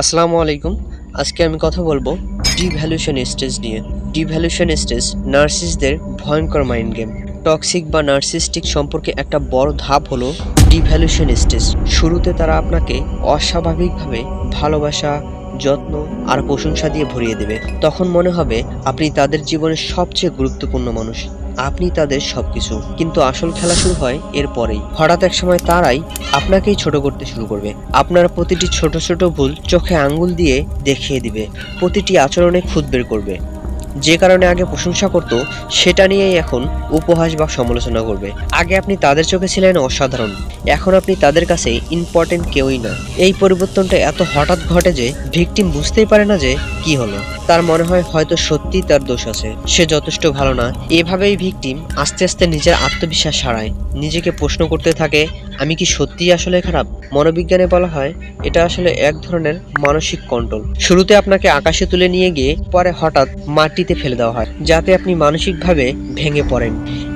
আসসালামু আলাইকুম। আজকে আমি কথা বলব ডিভ্যালুশন স্টেজ নিয়ে। ডিভ্যালুশন স্টেজ নার্সিসদের ভয়ঙ্কর মাইন্ড গেম টক্সিক বা নার্সিস্টিক সম্পর্কে একটা বড় ধাপ হলো ডিভ্যালুশন স্টেজ শুরুতে তারা আপনাকে অস্বাভাবিকভাবে ভালোবাসা যত্ন আর প্রশংসা দিয়ে ভরিয়ে দেবে। তখন মনে হবে আপনি তাদের জীবনের সবচেয়ে গুরুত্বপূর্ণ মানুষ। আপনি তাদের সবকিছু। কিন্তু আসল খেলা শুরু হয় এরপরেই হঠাৎ এক সময় তারাই আপনাকেই ছোট করতে শুরু করবে। আপনার প্রতিটি ছোট ছোট ভুল চোখে আঙ্গুল দিয়ে দেখিয়ে দিবে। প্রতিটি আচরণে খুদ বের করবে। যে কারণে আগে প্রশংসা করত, সেটা নিয়েই এখন উপহাস বা সমালোচনা করবে। আগে আপনি তাদের চোখে ছিলেন অসাধারণ, এখন আপনি তাদের কাছে ইম্পর্টেন্ট কেউই না। এই পরিবর্তনটা এত হঠাৎ ঘটে যে ভিকটিম বুঝতেই পারে না যে কি হলো। তার মনে হয় হয়তো সত্যি তার দোষ আছে। সে যথেষ্ট ভালো না। এভাবেই ভিকটিম আস্তে আস্তে নিজের আত্মবিশ্বাস হারায়। নিজেকে প্রশ্ন করতে থাকে, আমি কি সত্যিই আসলে খারাপ? মনোবিজ্ঞানে বলা হয়, এটা আসলে এক ধরনের মানসিক কন্ট্রোল। শুরুতে আপনাকে আকাশে তুলে নিয়ে গিয়ে, পরে হঠাৎ মাটিতে ফেলে দেওয়া হয়, যাতে আপনি মানসিকভাবে ভেঙে পড়েন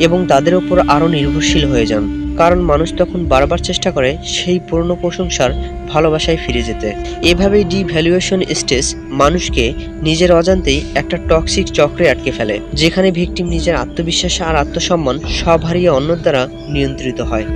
এবং তাদের উপর আরও নির্ভরশীল হয়ে যান। কারণ মানুষ তখন বারবার চেষ্টা করে সেই পুরনো প্রশংসার ভালোবাসায় ফিরে যেতে। এভাবেই ডিভ্যালুয়েশন স্টেজ মানুষকে নিজের অজান্তেই একটা টক্সিক চক্রে আটকে ফেলে, যেখানে ভিকটিম নিজের আত্মবিশ্বাস আর আত্মসম্মান সব হারিয়ে অন্যের দ্বারা নিয়ন্ত্রিত হয়।